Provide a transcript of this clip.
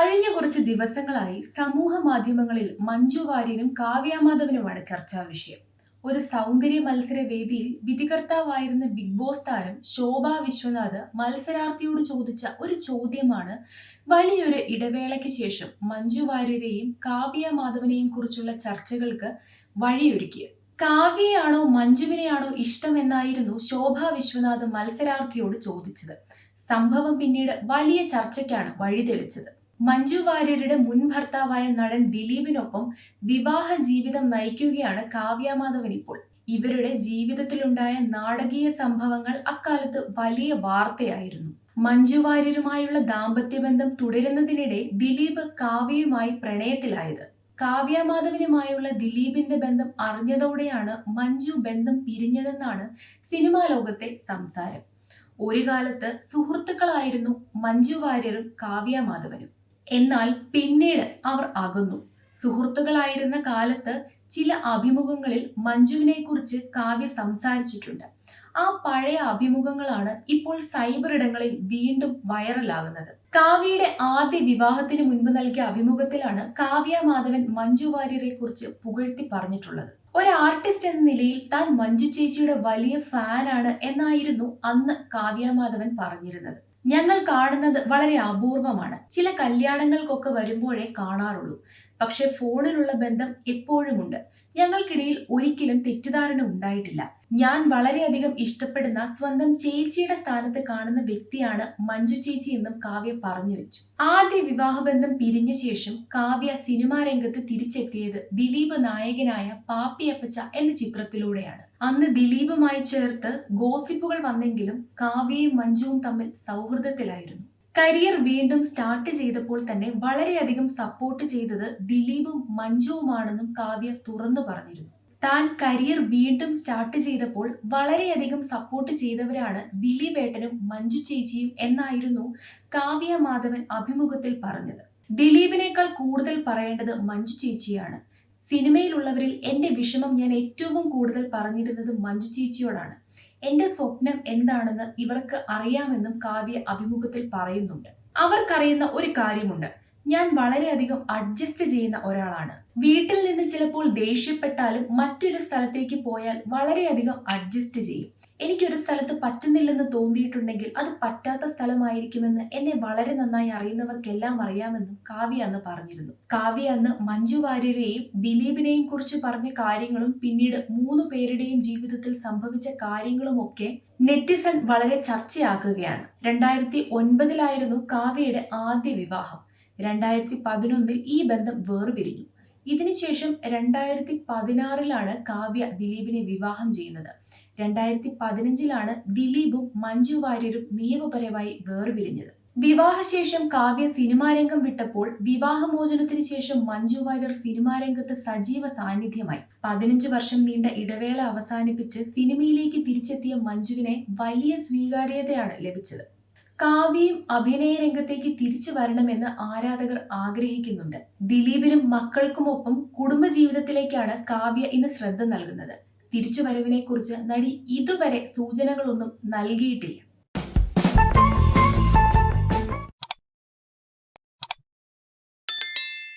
കഴിഞ്ഞ കുറച്ച് ദിവസങ്ങളായി സമൂഹ മാധ്യമങ്ങളിൽ മഞ്ജു വാര്യനും കാവ്യാമാധവനുമാണ് ചർച്ചാ വിഷയം. ഒരു സൗന്ദര്യ മത്സര വേദിയിൽ വിധികർത്താവായിരുന്ന ബിഗ് ബോസ് താരം ശോഭ വിശ്വനാഥ് മത്സരാർത്ഥിയോട് ചോദിച്ച ഒരു ചോദ്യമാണ്. വലിയൊരു ഇടവേളയ്ക്ക് ശേഷം മഞ്ജു വാര്യരെയും കാവ്യ മാധവനെയും കുറിച്ചുള്ള ചർച്ചകൾക്ക് വഴിയൊരുക്കിയത് കാവ്യയാണോ മഞ്ജുവിനെയാണോ ഇഷ്ടമെന്നായിരുന്നു ശോഭ വിശ്വനാഥ് മത്സരാർത്ഥിയോട് ചോദിച്ചത്. സംഭവം പിന്നീട് വലിയ ചർച്ചയ്ക്കാണ് വഴിതെളിച്ചത്. മഞ്ജു വാര്യരുടെ മുൻ ഭർത്താവായ നടൻ ദിലീപിനൊപ്പം വിവാഹ ജീവിതം നയിക്കുകയാണ് കാവ്യമാധവൻ ഇപ്പോൾ. ഇവരുടെ ജീവിതത്തിലുണ്ടായ നാടകീയ സംഭവങ്ങൾ അക്കാലത്ത് വലിയ വാർത്തയായിരുന്നു. മഞ്ജു വാര്യരുമായുള്ള ദാമ്പത്യബന്ധം തുടരുന്നതിനിടെ ദിലീപ് കാവ്യയുമായി പ്രണയത്തിലായത്. കാവ്യമാധവനുമായുള്ള ദിലീപിന്റെ ബന്ധം അറിഞ്ഞതോടെയാണ് മഞ്ജു ബന്ധം പിരിഞ്ഞതെന്നാണ് സിനിമാ ലോകത്തെ സംസാരം. ഒരു കാലത്ത് സുഹൃത്തുക്കളായിരുന്നു മഞ്ജു വാര്യരും കാവ്യമാധവനും എന്നാൽ പിന്നീട് അവർ അകന്നു. സുഹൃത്തുക്കളായിരുന്ന കാലത്ത് ചില അഭിമുഖങ്ങളിൽ മഞ്ജുവിനെ കുറിച്ച് കാവ്യ സംസാരിച്ചിട്ടുണ്ട്. ആ പഴയ അഭിമുഖങ്ങളാണ് ഇപ്പോൾ സൈബർ ഇടങ്ങളിൽ വീണ്ടും വൈറലാകുന്നത്. കാവ്യയുടെ ആദ്യ വിവാഹത്തിന് മുൻപ് നൽകിയ അഭിമുഖത്തിലാണ് കാവ്യ മാധവൻ മഞ്ജു വാര്യരെ കുറിച്ച് പുകഴ്ത്തി പറഞ്ഞിട്ടുള്ളത്. ഒരു ആർട്ടിസ്റ്റ് എന്ന നിലയിൽ താൻ മഞ്ജു ചേച്ചിയുടെ വലിയ ഫാനാണ് എന്നായിരുന്നു അന്ന് കാവ്യ മാധവൻ പറഞ്ഞിരുന്നത്. ഞങ്ങൾ കാണുന്നത് വളരെ അപൂർവമാണ്. ചില കല്യാണങ്ങൾക്കൊക്കെ വരുമ്പോഴേ കാണാറുള്ളൂ. പക്ഷെ ഫോണിലുള്ള ബന്ധം എപ്പോഴുമുണ്ട്. ഞങ്ങൾക്കിടയിൽ ഒരിക്കലും തെറ്റിദ്ധാരണ ഉണ്ടായിട്ടില്ല. ഞാൻ വളരെയധികം ഇഷ്ടപ്പെടുന്ന സ്വന്തം ചേച്ചിയുടെ സ്ഥാനത്ത് കാണുന്ന വ്യക്തിയാണ് മഞ്ജു ചേച്ചി എന്നും കാവ്യ പറഞ്ഞു വെച്ചു. ആദ്യ വിവാഹബന്ധം പിരിഞ്ഞ ശേഷം കാവ്യ സിനിമാ രംഗത്ത് തിരിച്ചെത്തിയത് ദിലീപ് നായകനായ പാപ്പിയപ്പച്ച എന്ന ചിത്രത്തിലൂടെയാണ്. അന്ന് ദിലീപുമായി ചേർത്ത് ഗോസിപ്പുകൾ വന്നെങ്കിലും കാവ്യയും മഞ്ജുവും തമ്മിൽ സൗഹൃദത്തിലായിരുന്നു. കരിയർ വീണ്ടും സ്റ്റാർട്ട് ചെയ്തപ്പോൾ തന്നെ വളരെയധികം സപ്പോർട്ട് ചെയ്തത് ദിലീപും മഞ്ജുവുമാണെന്നും കാവ്യ തുറന്നു പറഞ്ഞിരുന്നു. താൻ കരിയർ വീണ്ടും സ്റ്റാർട്ട് ചെയ്തപ്പോൾ വളരെയധികം സപ്പോർട്ട് ചെയ്തവരാണ് ദിലീപ് ഏട്ടനും മഞ്ജു ചേച്ചിയും എന്നായിരുന്നു കാവ്യ മാധവൻ അഭിമുഖത്തിൽ പറഞ്ഞത്. ദിലീപിനേക്കാൾ കൂടുതൽ പറയേണ്ടത് മഞ്ജു ചേച്ചിയാണ്. സിനിമയിലുള്ളവരിൽ എന്റെ വിഷമം ഞാൻ ഏറ്റവും കൂടുതൽ പറഞ്ഞിരുന്നത് മഞ്ജു ചേച്ചിയോടാണ്. എന്റെ സ്വപ്നം എന്താണെന്ന് ഇവർക്ക് അറിയാമെന്നും കാവ്യ അഭിമുഖത്തിൽ പറയുന്നുണ്ട്. അവർക്കറിയുന്ന ഒരു കാര്യമുണ്ട്. ഞാൻ വളരെയധികം അഡ്ജസ്റ്റ് ചെയ്യുന്ന ഒരാളാണ്. വീട്ടിൽ നിന്ന് ചിലപ്പോൾ ദേഷ്യപ്പെട്ടാലും മറ്റൊരു സ്ഥലത്തേക്ക് പോയാൽ വളരെയധികം അഡ്ജസ്റ്റ് ചെയ്യും. എനിക്കൊരു സ്ഥലത്ത് പറ്റുന്നില്ലെന്ന് തോന്നിയിട്ടുണ്ടെങ്കിൽ അത് പറ്റാത്ത സ്ഥലമായിരിക്കുമെന്ന് എന്നെ വളരെ നന്നായി അറിയുന്നവർക്കെല്ലാം അറിയാമെന്നും കാവ്യ അന്ന് പറഞ്ഞിരുന്നു. കാവ്യ അന്ന് മഞ്ജു വാര്യരെയും ദിലീപിനെയും കുറിച്ച് പറഞ്ഞ കാര്യങ്ങളും പിന്നീട് മൂന്ന് പേരുടെയും ജീവിതത്തിൽ സംഭവിച്ച കാര്യങ്ങളുമൊക്കെ നെറ്റിസൺ വളരെ ചർച്ചയാക്കുകയാണ്. രണ്ടായിരത്തി ഒൻപതിലായിരുന്നു കാവ്യയുടെ ആദ്യ വിവാഹം. രണ്ടായിരത്തി പതിനൊന്നിൽ ഈ ബന്ധം വേർപിരിഞ്ഞു. ഇതിനുശേഷം രണ്ടായിരത്തി പതിനാറിലാണ് കാവ്യ ദിലീപിനെ വിവാഹം ചെയ്യുന്നത്. രണ്ടായിരത്തി പതിനഞ്ചിലാണ് ദിലീപും മഞ്ജു വാര്യരും നിയമപരമായി വേർപിരിഞ്ഞത്. വിവാഹശേഷം കാവ്യ സിനിമാരംഗം വിട്ടപ്പോൾ വിവാഹമോചനത്തിന് ശേഷം മഞ്ജു വാര്യർ സിനിമാരംഗത്ത് സജീവ സാന്നിധ്യമായി. പതിനഞ്ച് വർഷം നീണ്ട ഇടവേള അവസാനിപ്പിച്ച് സിനിമയിലേക്ക് തിരിച്ചെത്തിയ മഞ്ജുവിനെ വലിയ സ്വീകാര്യതയാണ് ലഭിച്ചത്. കാവ്യയും അഭിനയ രംഗത്തേക്ക് തിരിച്ചു വരണമെന്ന് ആരാധകർ ആഗ്രഹിക്കുന്നുണ്ട്. ദിലീപിനും മക്കൾക്കുമൊപ്പം കുടുംബജീവിതത്തിലേക്കാണ് കാവ്യ ഇന്ന് ശ്രദ്ധ നൽകുന്നത്. തിരിച്ചുവരവിനെ കുറിച്ച് നടി ഇതുവരെ സൂചനകളൊന്നും നൽകിയിട്ടില്ല.